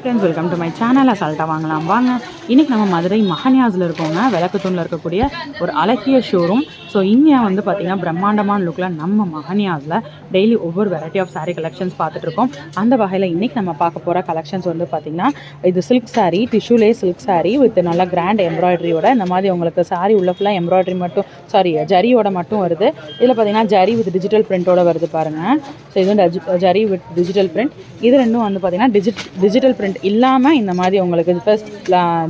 Friends welcome to my channel அசால்ட்டாக வாங்கலாம். வாங்க. இன்றைக்கி நம்ம மதுரை மகன்யாஸில் இருக்கோங்க. விளக்குத்தூணில் இருக்கக்கூடிய ஒரு அழகிய ஷோரூம் ஸோ இங்கே வந்து பார்த்திங்கன்னா பிரம்மாண்டமான லுக்கில் நம்ம மகன்யாஸில் டெய்லி ஒவ்வொரு வெரைட்டி ஆஃப் சாரீ கலெக்ஷன்ஸ் பார்த்துட்ருக்கோம் அந்த வகையில் இன்றைக்கி நம்ம பார்க்க போகிற கலெக்ஷன்ஸ் வந்து பார்த்திங்கன்னா இது சில்க் சாரீ டிஷ்யூலே சில்க் சாரீ வித் நல்ல கிராண்ட் எம்ப்ராய்டரியோட இந்த மாதிரி உங்களுக்கு சாரீ உள்ள ஃபுல்லாக எம்ப்ராய்டரி மட்டும் சாரி ஜரியோட மட்டும் வருது. இதில் பார்த்தீங்கன்னா ஜரி வித் டிஜிட்டல் பிரிண்ட்டோட வருது பாருங்கள் ஸோ இது வந்து ஜரி வித் டிஜிட்டல் பிரிண்ட் இது ரெண்டும் வந்து பார்த்தீங்கன்னா டிஜிட் டிஜிட்டல் பிரிண்ட் இல்லாமல் இந்த மாதிரி உங்களுக்கு ஃபர்ஸ்ட்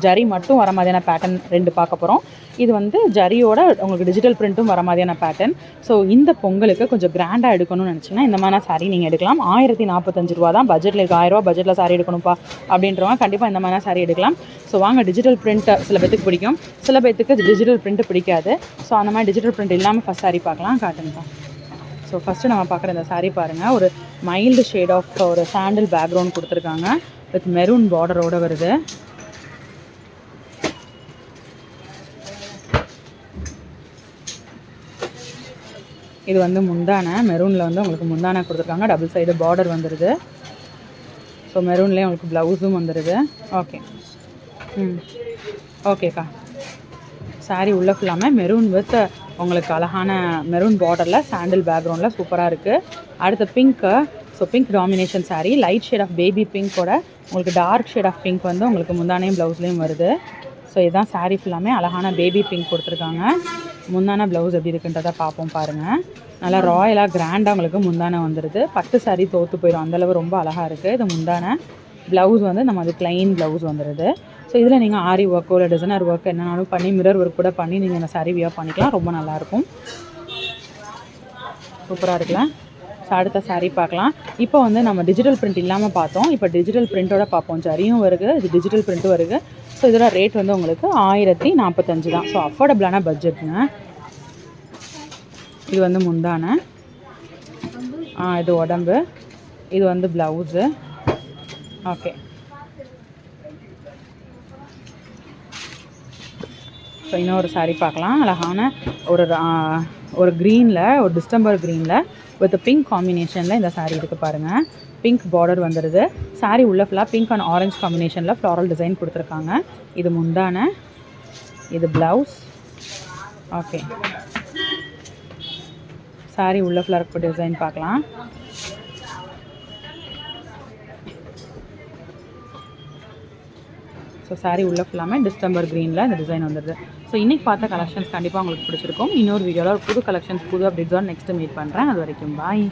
ஜரி மட்டும் வர மாதிரியான பேட்டர்ன் ரெண்டு பார்க்க போகிறோம் இது வந்து ஜரியோட உங்களுக்கு டிஜிட்டல் பிரிண்ட்டும் வர மாதிரியான பேட்டர்ன் ஸோ இந்த பொங்கலுக்கு கொஞ்சம் கிராண்டாக எடுக்கணும்னு நினச்சிங்கன்னா இந்த மாதிரி சாரீ நீங்கள் எடுக்கலாம். ஆயிரத்தி நாற்பத்தஞ்சு ரூபா தான் பட்ஜெட்டில் இருக்க ஆயிரம் ரூபா பட்ஜெட்டில் சாரீ எடுக்கணும்ப்பா அப்படின்றவங்க கண்டிப்பாக இந்த மாதிரி சாரீ எடுக்கலாம். ஸோ வாங்க டிஜிட்டல் பிரிண்ட் சில பேத்துக்கு பிடிக்கும். சில பேத்துக்கு டிஜிட்டல் பிரிண்ட் பிடிக்காது. ஸோ அந்த மாதிரி டிஜிட்டல் பிரிண்ட் இல்லாமல் ஃபஸ்ட் சாரீ பார்க்கலாம். காட்டுங்கப்பா. ஸோ ஃபஸ்ட்டு நம்ம பார்க்குற இந்த saree பாருங்கள் ஒரு மைல்டு ஷேட் ஆஃப் ஒரு சாண்டில் பேக்ரவுண்ட் கொடுத்துருக்காங்க. வித் மெரூன் பார்டரோட வருது. இது வந்து முந்தானை. மெரூனில் வந்து உங்களுக்கு முந்தானை கொடுத்துருக்காங்க. டபுள் சைடு பார்டர் வந்துடுது ஸோ மெரூன்லேயே உங்களுக்கு ப்ளவுஸும் வந்துடுது ஓகே ம். ஓகேக்கா saree உள்ள ஃபுல்லாமல் மெரூன் வித் உங்களுக்கு அழகான மெரூன் பார்டரில் சாண்டில் பேக்ரவுண்டில் சூப்பராக இருக்குது அடுத்த pink so pink domination sari light shade of baby பிங்க்கோட உங்களுக்கு டார்க் ஷேட் ஆஃப் பிங்க் வந்து உங்களுக்கு முந்தானையும் ப்ளவுஸ்லேயும் வருது. ஸோ இதுதான் சாரீ ஃபுல்லாமே அழகான பேபி பிங்க் கொடுத்துருக்காங்க. முந்தான ப்ளவுஸ் எப்படி இருக்குன்றதை பார்ப்போம் பாருங்கள் நல்லா ராயலாக கிராண்டாக உங்களுக்கு முந்தான வந்துடுது பட்டு சாரீ தோற்று போயிடும். அந்தளவு ரொம்ப அழகாக இருக்குது இது முந்தான ப்ளவுஸ் வந்து நம்ம அது ப்ளைன் ப்ளவுஸ் வந்துடுது ஸோ இதில் நீங்கள் ஆரி ஒர்க்கோ இல்லை டிசைனர் ஒர்க் என்னனாலும் பண்ணி மிரர் ஒர்க் கூட பண்ணி நீங்கள் இந்த சாரீ வியர் பண்ணிக்கலாம். ரொம்ப நல்லாயிருக்கும் சூப்பராக இருக்குல்ல அடுத்த சாரீ பார்க்கலாம். இப்போ வந்து நம்ம டிஜிட்டல் பிரிண்ட் இல்லாமல் பார்த்தோம். இப்போ டிஜிட்டல் பிரிண்ட்டோட பார்ப்போம். ஜரியும் வருது. இது டிஜிட்டல் பிரிண்ட்டும் வருது. ஸோ இதோட ரேட் வந்து உங்களுக்கு ஆயிரத்தி நாற்பத்தஞ்சு தான். ஸோ அஃபோர்டபுளான பட்ஜெட்டுங்க இது வந்து முந்தான. ஆ இது உடம்பு. இது வந்து ப்ளவுஸு ஓகே ஸோ இன்னொரு saree பார்க்கலாம். அழகான ஒரு ஒரு க்ரீனில் ஒரு டிஸ்டம்பர் க்ரீனில் வித் பிங்க் காம்பினேஷனில் இந்த சாரீ இருக்குது பாருங்கள் பிங்க் பார்டர் வந்துடுது சாரீ உள்ள ஃபுல்லாக பிங்க் அண்ட் ஆரஞ்ச் காம்பினேஷனில் ஃப்ளாரல் டிசைன் கொடுத்துருக்காங்க. இது முந்தான இது ப்ளவுஸ் ஓகே சாரி உள்ள ஃபுல்லாக இருக்க டிசைன் பார்க்கலாம். ஸோ சாரீ உள்ள ஃபுல்லாமே டிஸ்டம்பர் க்ரீனில் இந்த டிசைன் வந்துடுது ஸோ இன்றைக்கி பார்த்த கலெக்ஷன்ஸ் கண்டிப்பாக உங்களுக்கு பிடிச்சிருக்கும். இன்னொரு வீடியோவில் ஒரு புது கலெக்ஷன்ஸ் புது அப்டேட்ஸோட நெக்ஸ்ட்டு மீட் பண்ணுறேன் அது வரைக்கும் பாய்